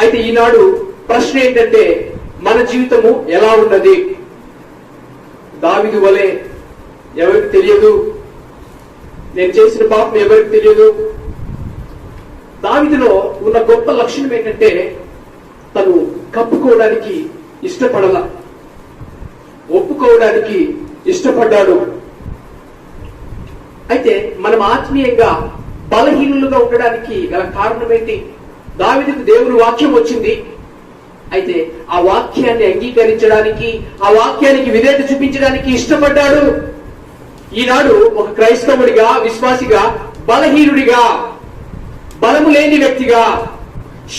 అయితే ఈనాడు ప్రశ్న ఏంటంటే మన జీవితము ఎలా ఉన్నది? దావిదు వలె ఎవరికి తెలియదు? నేను చేసిన పాపం ఎవరికి తెలియదు? దావిదిలో ఉన్న గొప్ప లక్షణం ఏంటంటే తను కప్పుకోవడానికి ఇష్టపడల. ఒప్పుకోవడానికి ఇష్టపడ్డాడు. అయితే మనం ఆత్మీయంగా బలహీనులుగా ఉండడానికి గల కారణం ఏంటి? దావిదికి దేవుని వాక్యం వచ్చింది. అయితే ఆ వాక్యాన్ని అంగీకరించడానికి ఆ వాక్యానికి విధేయత చూపించడానికి ఇష్టపడ్డాడు. ఈనాడు ఒక క్రైస్తవుడిగా విశ్వాసిగా బలహీనుడిగా బలము లేని వ్యక్తిగా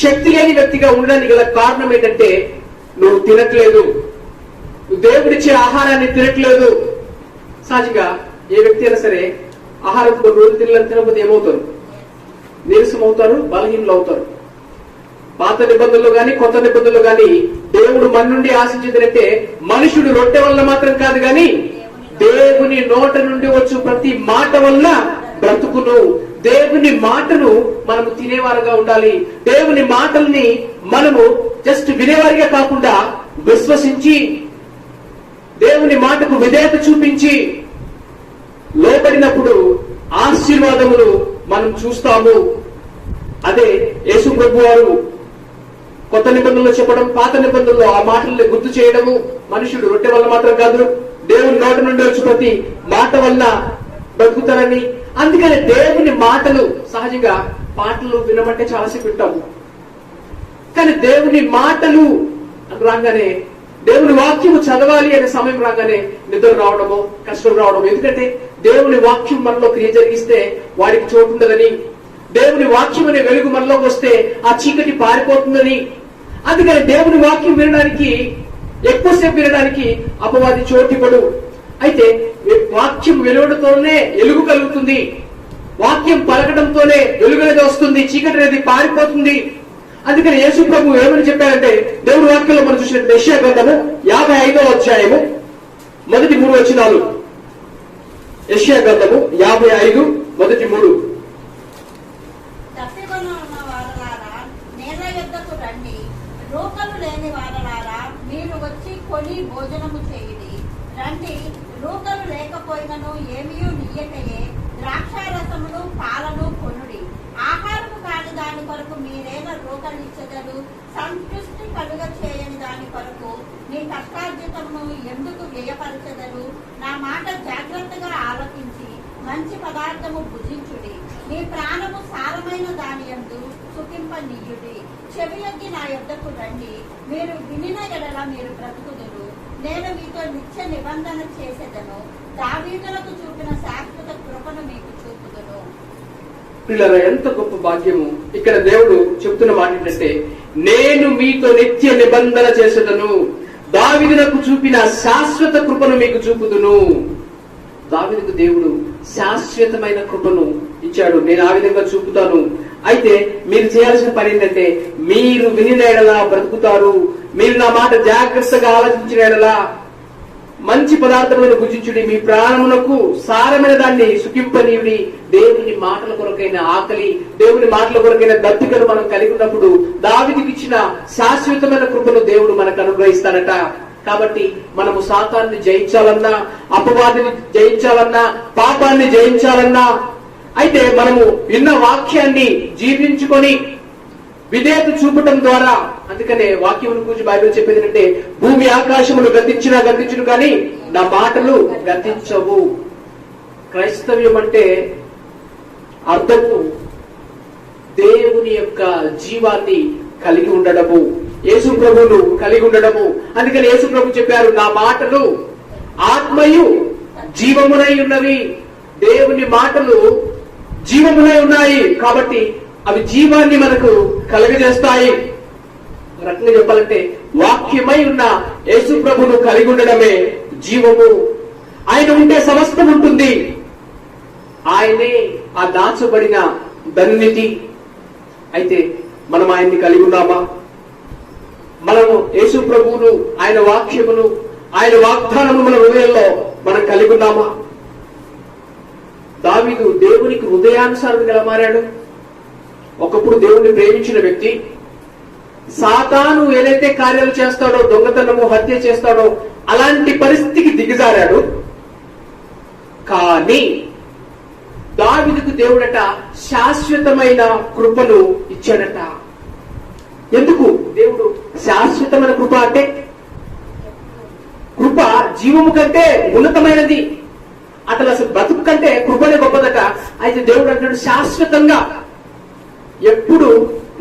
శక్తి లేని వ్యక్తిగా ఉండడానికి గల కారణం ఏంటంటే నువ్వు తినట్లేదు. దేవుడిచ్చే ఆహారాన్ని తినట్లేదు. సహజంగా ఏ వ్యక్తి అయినా సరే ఆహారం కొన్ని రోజులు తినలేదు తినకపోతే ఏమవుతారు? నీరసం అవుతారు బలహీనులు అవుతారు పాత నిబంధనలు గాని కొత్త నిబంధనలు గాని దేవుడు మన నుండి ఆశించిందంటే మనుషుడు రొట్టె వల్ల మాత్రం కాదు గాని దేవుని నోట నుండి వచ్చు ప్రతి మాట వల్ల బ్రతుకును. దేవుని మాటను మనము తినేవారుగా ఉండాలి. దేవుని మాటల్ని మనము జస్ట్ వినేవారిగా కాకుండా విశ్వసించి దేవుని మాటకు విధేయత చూపించి లోపడినప్పుడు ఆశీర్వాదములు మనం చూస్తాము. అదే యేసు ప్రభు వారు కొత్త నిబంధనలు చెప్పడం పాత నిబంధనలు ఆ మాటల్ని గుర్తు చేయడము మనుషుడు రొట్టె వల్ల మాత్రం కాదు దేవుని నోటి నుండి వచ్చి ప్రతి మాట వల్ల బ్రతుకుతారని అందుకని దేవుని మాటలు సహజంగా పాటలు వినమంటే చాలాసేపు వింటాము కానీ దేవుని మాటలు రాగానే దేవుని వాక్యము చదవాలి అనే సమయం రాగానే నిద్ర రావడము కష్టం రావడము. ఎందుకంటే దేవుని వాక్యం మనలో క్రియ జరిగిస్తే వాడికి చోటు ఉండదని దేవుని వాక్యం అనే వెలుగు మనలోకి వస్తే ఆ చీకటి పారిపోతుందని అందుకని దేవుని వాక్యం వినడానికి ఎక్కువసేపు వినడానికి అపవాది చోటిపడు. అయితే వాక్యం వెలువడంతోనే ఎలుగు కలుగుతుంది. వాక్యం పలకడంతోనే వెలుగు అనేది వస్తుంది చీకటి అనేది పారిపోతుంది. అందుకని యేసు ప్రభు ఏమని చెప్పారంటే దేవుడి వాక్యంలో మనం చూసిన యెషయా గ్రంథము యాభై ఐదో అధ్యాయము మొదటి మూడు వచనాలు. యష్యా గ్రంథము యాభై ఐదు మొదటి మూడు. రోకలు లేని వారలారా మీరు వచ్చి కొని భోజనము చేయుడి. రండి రోకలు లేకపోయినను ఏమీ నియ్యకయే ద్రాక్షారసమును పాలను కొనుడి. ఆహారము కాని దాని కొరకు మీరేల రూకలు ఇచ్చదరు సంతృష్టి కలుగ చేయని దాని కొరకు మీ కష్టార్జితమును ఎందుకు వ్యయపరచదరు? నా మాట జాగ్రత్తగా ఆలోచించి మంచి పదార్థము భుజించుడి. నీ ప్రాణము సారమైన దాని యందు సుఖింపనీయుడి చెవియొగ్గి నా యొద్దకు రండి. మీరు వినిన ఎడల మీరు బ్రతుకుదురు. నేను మీతో నిత్య నిబంధన చేసేదను. దావీదులకు చూపిన శాశ్వత కృపను మీకు చూపుదును. పిల్లల ఎంత గొప్ప భాగ్యము. ఇక్కడ దేవుడు చెప్తున్న మాట ఏంటంటే నేను మీతో నిత్య నిబంధన చేసేదను. దావిదులకు చూపిన శాశ్వత కృపను మీకు చూపుదును. దావిదుకు దేవుడు శాశ్వతమైన కృపను ఇచ్చాడు. నేను ఆ విధంగా చూపుతాను. అయితే మీరు చేయాల్సిన పని ఏంటంటే మీరు వినిన ఎడలా బ్రతుకుతారు. మీరు నా మాట జాగ్రత్తగా ఆలోచించిన ఎడలా మంచి పదార్థములను భుజించుడి. మీ ప్రాణమునకు సారమైన దాన్ని సుఖింపనీయుడి. దేవుని మాటల కొరకైన ఆకలి దేవుని మాటల కొరకైన దప్పికను మనం కలిగి ఉన్నప్పుడు దావిదికి ఇచ్చిన శాశ్వతమైన కృపను దేవుడు మనకు అనుగ్రహిస్తాడట. కాబట్టి మనము సాతాన్ని జయించాలన్నా అపవాదిని జయించాలన్నా పాపాన్ని జయించాలన్నా అయితే మనము విన్న వాక్యాన్ని జీర్ణించుకొని విధేయత చూపటం ద్వారా అందుకనే వాక్యం గురించి బైబిల్ చెప్పేది అంటే భూమి ఆకాశములు గతించినా గతించును కానీ నా మాటలు గతించవు. క్రైస్తవ్యం అంటే అర్థము దేవుని యొక్క జీవాన్ని కలిగి ఉండడము యేసు ప్రభువును కలిగి ఉండడము. అందుకని యేసు ప్రభు చెప్పారు నా మాటలు ఆత్మయు జీవమునై ఉన్నవి. దేవుని మాటలు జీవములై ఉన్నాయి కాబట్టి అవి జీవాన్ని మనకు కలుగజేస్తాయి. రకంగా చెప్పాలంటే వాక్యమై ఉన్న యేసు ప్రభును కలిగి ఉండడమే జీవము. ఆయన ఉంటే సమస్తం ఉంటుంది. ఆయనే ఆ దాచబడిన ధన్యతి. అయితే మనం ఆయన్ని కలిగి ఉన్నామా? మనము యేసు ప్రభువును ఆయన వాక్యమును ఆయన వాగ్దానము మన హృదయంలో మనం కలిగి ఉన్నామా? దావిదు దేవునికి హృదయానుసారం ఎలా మారాడు ఒకప్పుడు దేవుణ్ణి ప్రేమించిన వ్యక్తి సాతాను ఏదైతే కార్యాలు చేస్తాడో దొంగతనము హత్య చేస్తాడో అలాంటి పరిస్థితికి దిగజారాడు. కానీ దావిదుకు దేవుడట శాశ్వతమైన కృపను ఇచ్చాడట. ఎందుకు? దేవుడు శాశ్వతమైన కృప అంటే కృప జీవము కంటే ఉన్నతమైనది. అతను అసలు బతుకు కంటే కృపనే గొప్పదట. అయితే దేవుడు అంటాడు శాశ్వతంగా ఎప్పుడు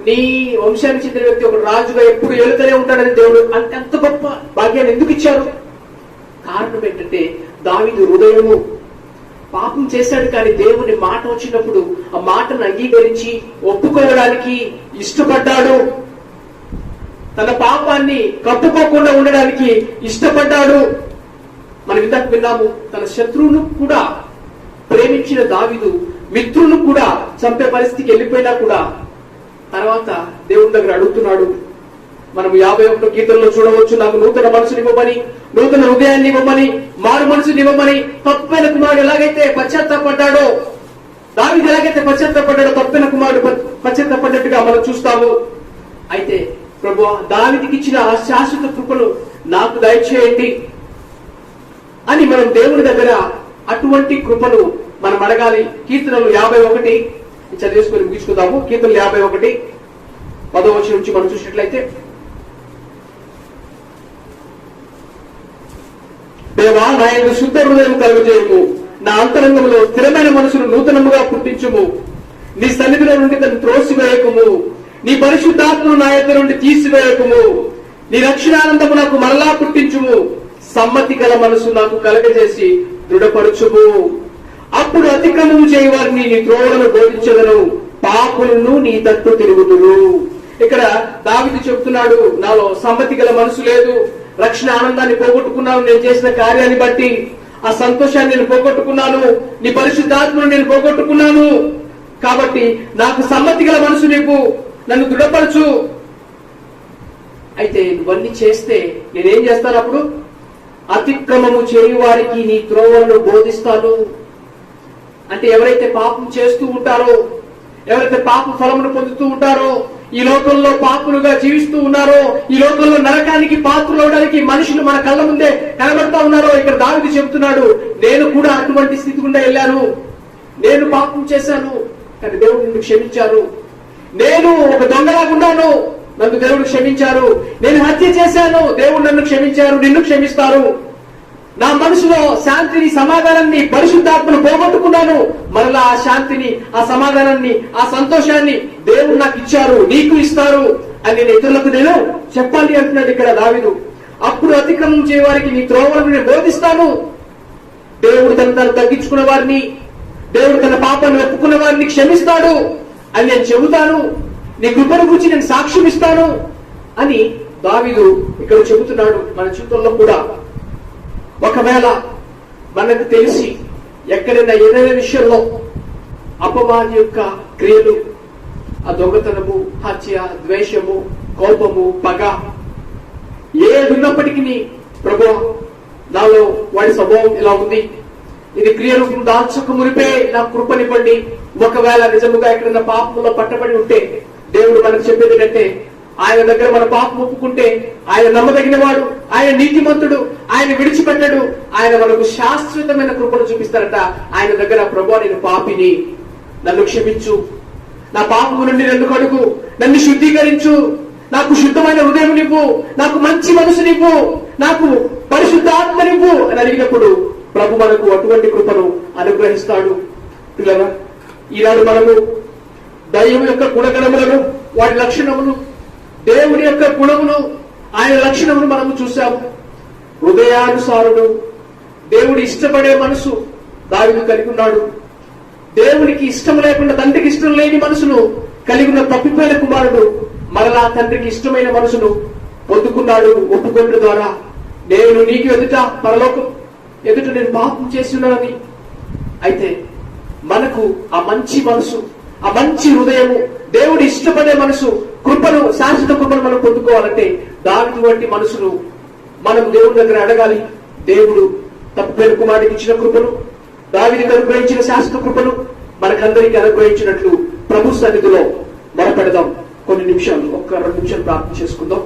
నీ వంశానికి చెందిన వ్యక్తి ఒక రాజుగా ఎప్పుడు ఏలుతూనే ఉంటాడని దేవుడు అంత ఎంత గొప్ప భాగ్యాన్ని ఎందుకు ఇచ్చారు? కారణం ఏంటంటే దావిదు హృదయము పాపం చేశాడు కానీ దేవుని మాట వచ్చినప్పుడు ఆ మాటను అంగీకరించి ఒప్పుకోవడానికి ఇష్టపడ్డాడు. తన పాపాన్ని కప్పుకోకుండా ఉండడానికి ఇష్టపడ్డాడు. మనం ఇందాక విన్నాము తన శత్రువును కూడా ప్రేమించిన దావిదు మిత్రులను కూడా చంపే పరిస్థితికి వెళ్ళిపోయినా కూడా తర్వాత దేవుని దగ్గర అడుగుతున్నాడు మనం యాభై ఒకటో గీతంలో చూడవచ్చు నాకు నూతన మనసుని ఇవ్వమని నూతన హృదయాన్ని ఇవ్వమని మారు మనసుని ఇవ్వమని తప్పైన కుమారుడు ఎలాగైతే పశ్చాత్తాపడ్డాడో దావి ఎలాగైతే పశ్చాత్తాపడ్డాడో తప్పైన కుమారుడు పశ్చాత్తాపడ్డట్టుగా మనం చూస్తాము. అయితే ప్రభు దావిదికి ఇచ్చిన ఆ శాశ్వత కృపను నాకు దయచేయండి. అని మనం దేవుని దగ్గర అటువంటి కృపను మనం అడగాలి. కీర్తనలు యాభై ఒకటి. చదివేసుకొని ముగించుకుందాము. కీర్తనలు యాభై ఒకటి. పదో వచ్చిన నుంచి మనం చూసినట్లయితే దేవా నా యొక్క శుద్ధ హృదయం కలుగజేయము. నా అంతరంగంలో స్థిరమైన మనసును నూతనముగా పుట్టించుము. నీ సన్నిధిలో నుండి తను త్రోసివేయకము. నీ పరిశుద్ధాత్మను నా యొక్క నుండి తీసివేయకము. నీ రక్షణానందము నాకు మరలా పుట్టించుము. సమ్మతి గల మనసు నాకు కలగజేసి దృఢపరచుము. అప్పుడు అతిక్రమము చేయవారిని నీ త్రోవలను బోధించదను పాపులను నీ తట్టు తిరుగుదురు. ఇక్కడ దావిది చెప్తున్నాడు నాలో సమ్మతి గల మనసు లేదు. రక్షణ ఆనందాన్ని పోగొట్టుకున్నాను. నేను చేసిన కార్యాన్ని బట్టి ఆ సంతోషాన్ని నేను పోగొట్టుకున్నాను. నీ పరిశుద్ధాత్మను నేను పోగొట్టుకున్నాను. కాబట్టి నాకు సమ్మతి గల మనసు నీకు. నన్ను దృఢపరచు. అయితే ఇవన్నీ చేస్తే నేనేం చేస్తాను అప్పుడు? అతిక్రమము చేయు వారికి నీ త్రోవలను బోధిస్తాను. అంటే ఎవరైతే పాపం చేస్తూ ఉంటారో ఎవరైతే పాప ఫలమును పొందుతూ ఉంటారో ఈ లోకంలో పాపులుగా జీవిస్తూ ఉన్నారో ఈ లోకంలో నరకానికి పాత్రలు అవడానికి మనుషులు మన కళ్ళ ముందే కనబడతా ఉన్నారో ఇక్కడ దావిది చెబుతున్నాడు నేను కూడా అటువంటి స్థితి గుండా వెళ్ళాను. నేను పాపం చేశాను కానీ దేవుడు నిన్ను క్షమించారు నేను ఒక దొంగలాగా ఉన్నాను. నన్ను దేవుడు క్షమించారు. నేను హత్య చేశాను. దేవుడు నన్ను క్షమించారు. నిన్ను క్షమిస్తారు. నా మనసులో శాంతిని సమాధానాన్ని పరిశుద్ధాత్మను పోగొట్టుకున్నాను. మరలా ఆ శాంతిని ఆ సమాధానాన్ని ఆ సంతోషాన్ని దేవుడు నాకు ఇచ్చారు. నీకు ఇస్తారు. అని నేను ఇతరులకు నేను చెప్పాలి అంటున్నాడు ఇక్కడ దావిదు. అప్పుడు అతిక్రమం చేయవారికి నీ త్రోవలను నేను బోధిస్తాను. దేవుడు తన తను తగ్గించుకున్న వారిని దేవుడు తన పాపాన్ని ఒప్పుకున్న వారిని క్షమిస్తాడు అని నేను చెబుతాను. నీ కృపను గురించి నేను సాక్ష్యం ఇస్తాను అని దావిదు ఇక్కడ చెబుతున్నాడు మన జీవితంలో కూడా. ఒకవేళ మనకు తెలిసి ఎక్కడైనా ఏదైనా విషయంలో అపవాది యొక్క క్రియలు ఆ దొంగతనము హత్య ద్వేషము కోపము పగ ఏది ఉన్నప్పటికీ ప్రభు నాలో వాడి స్వభావం ఇలా ఉంది. ఇది క్రియరూపం దాల్చక మునిపే నా కృపనివ్వండి. ఒకవేళ నిజముగా ఎక్కడైనా పాపంలో పట్టబడి ఉంటే దేవుడు మనకు చెప్పేది కంటే ఆయన దగ్గర మన పాపం ఒప్పుకుంటే ఆయన నమ్మదగిన వాడు ఆయన నీతిమంతుడు ఆయన విడిచిపెట్టడు ఆయన మనకు శాశ్వతమైన కృపను చూపిస్తారట ఆయన దగ్గర ప్రభు నేను పాపిని. నన్ను క్షమించు. నా పాపము నుండి నన్ను కడుగు. నన్ను శుద్ధీకరించు. నాకు శుద్ధమైన హృదయం నివ్వు నాకు మంచి మనసు నివ్వు నాకు పరిశుద్ధ ఆత్మ నివ్వు అని అడిగినప్పుడు ప్రభు మనకు అటువంటి కృపను అనుగ్రహిస్తాడు. పిల్లరా ఈనాడు మనము దైవం యొక్క గుణగణములను వాటి లక్షణమును దేవుని యొక్క గుణమును ఆయన లక్షణమును మనము చూసాము హృదయానుసారుడు దేవుడు ఇష్టపడే మనసు దావిని కలిగి ఉన్నాడు. దేవునికి ఇష్టం లేకుండా తండ్రికి ఇష్టం లేని మనసును కలిగి ఉన్న తప్పిపోయిన కుమారుడు మరలా తండ్రికి ఇష్టమైన మనసును పొందుకున్నాడు ఒప్పుకోవడం ద్వారా. నేను నీకు ఎదుట పరలోకం ఎదుట నేను పాపం చేస్తున్నానని అయితే మనకు ఆ మంచి మనసు ఆ మంచి హృదయము దేవుడు ఇష్టపడే మనసు కృపను శాశ్వత కృపను మనం పొందుకోవాలంటే దాని వంటి మనసును మనం దేవుడి దగ్గర అడగాలి. దేవుడు తప్పేరు కుమారుడికి ఇచ్చిన కృపను దావిదికి అనుగ్రహించిన శాశ్వత కృపను మనకందరికి అనుగ్రహించినట్లు ప్రభు సన్నిధిలో మొరపెడదాం. కొన్ని నిమిషాలు ఒక్క రెండు నిమిషాలు ప్రార్థన చేసుకుందాం.